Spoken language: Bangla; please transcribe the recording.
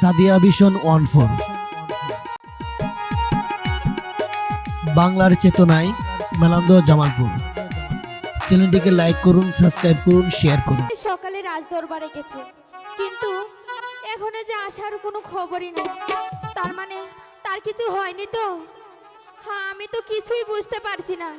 Sadia vision one four. বাংলার চেতনায় মেলান্দ জামালপুর। চ্যানেলটিকে লাইক করুন, সাবস্ক্রাইব করুন, শেয়ার করুন। সকালে রাজদরবারে গেছে। কিন্তু এখনও যে আসার কোনো খবরই নেই। তার মানে তার কিছু হয়নি তো? হ্যাঁ আমি তো কিছুই বুঝতে পারছি না।